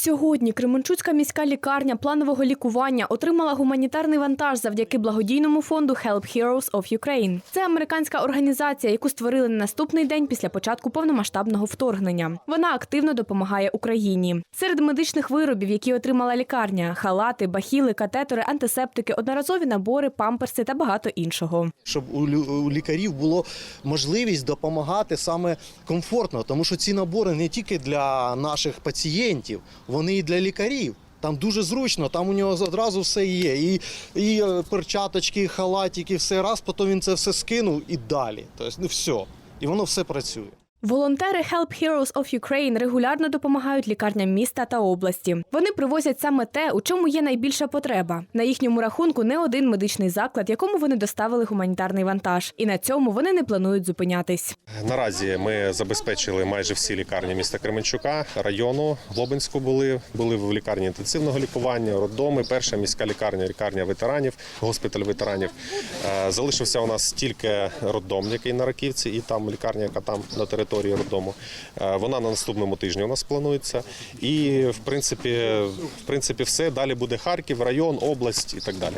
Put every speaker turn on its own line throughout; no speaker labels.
Сьогодні Кременчуцька міська лікарня планового лікування отримала гуманітарний вантаж завдяки благодійному фонду Help Heroes of Ukraine. Це американська організація, яку створили на наступний день після початку повномасштабного вторгнення. Вона активно допомагає Україні. Серед медичних виробів, які отримала лікарня: халати, бахіли, катетери, антисептики, одноразові набори, памперси та багато іншого.
щоб у, лікарів було можливість допомагати саме комфортно, тому що ці набори не тільки для наших пацієнтів, вони і для лікарів. Там дуже зручно, там у нього одразу все є. І, і е, перчаточки, і халатики, все раз, потім він це все скинув і далі. Тобто, ну все. І воно все працює.
Волонтери Help Heroes of Ukraine регулярно допомагають лікарням міста та області. Вони привозять саме те, у чому є найбільша потреба. На їхньому рахунку не один медичний заклад, якому вони доставили гуманітарний вантаж. І на цьому вони не планують зупинятись.
Наразі ми забезпечили майже всі лікарні міста Кременчука, району Глобинську були, були в лікарні інтенсивного лікування, роддоми, перша міська лікарня, лікарня ветеранів, госпіталь ветеранів. Е, Залишився у нас тільки роддом, який на Раківці, і там лікарня, яка там на території роддому. Е, Вона на наступному тижні у нас планується. І в принципі, в принципі, все далі буде Харків, район, область і так далі.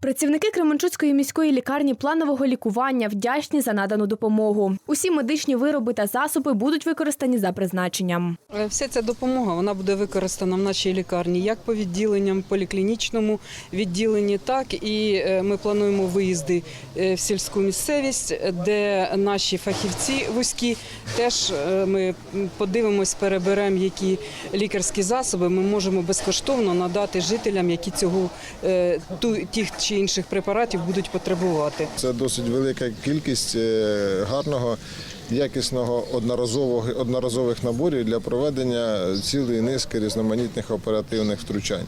Працівники Кременчуцької міської лікарні планового лікування вдячні за надану допомогу. Усі медичні вироби та засоби будуть використані за призначенням.
Е, Вся ця допомога вона буде використана в нашій лікарні як по відділенням, поліклінічному відділенні, так і е, ми плануємо виїзди е, в сільську місцевість, де наші фахівці вузькі теж ми подивимось, переберемо, які лікарські засоби ми можемо безкоштовно надати жителям, які цього тих чи інших препаратів будуть потребувати.
Це досить велика кількість е, гарного, якісного одноразового одноразових наборів для проведення цілої низки різноманітних оперативних втручань.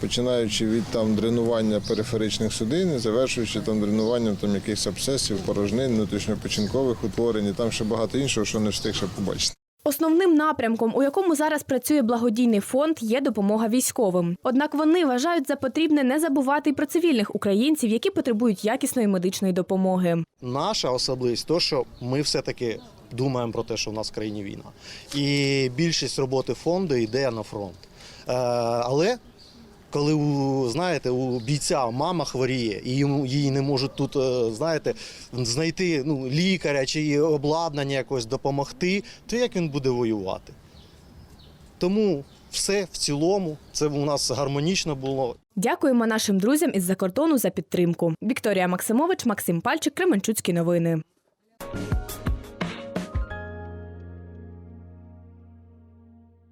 Починаючи від там дренування периферичних судин, завершуючи там дренуванням там якихось абсцесів, порожнин, внутрішньопечінкових утворень, і там ще багато іншого, що не встиг ще побачити.
Основним напрямком, у якому зараз працює благодійний фонд, є допомога військовим. Однак вони вважають за потрібне не забувати й про цивільних українців, які потребують якісної медичної допомоги.
Наша особливість, то, що ми все-таки думаємо про те, що в нас в країні війна. І більшість роботи фонду йде на фронт. Е, але коли у знаєте, у бійця мама хворіє, і йому їй не можуть тут, е, знаєте, знайти ну, лікаря чи обладнання якось допомогти, то як він буде воювати? Тому все в цілому це у нас гармонічно було.
Дякуємо нашим друзям із-за кордону за підтримку. Вікторія Максимович, Максим Пальчик, Кременчуцькі новини.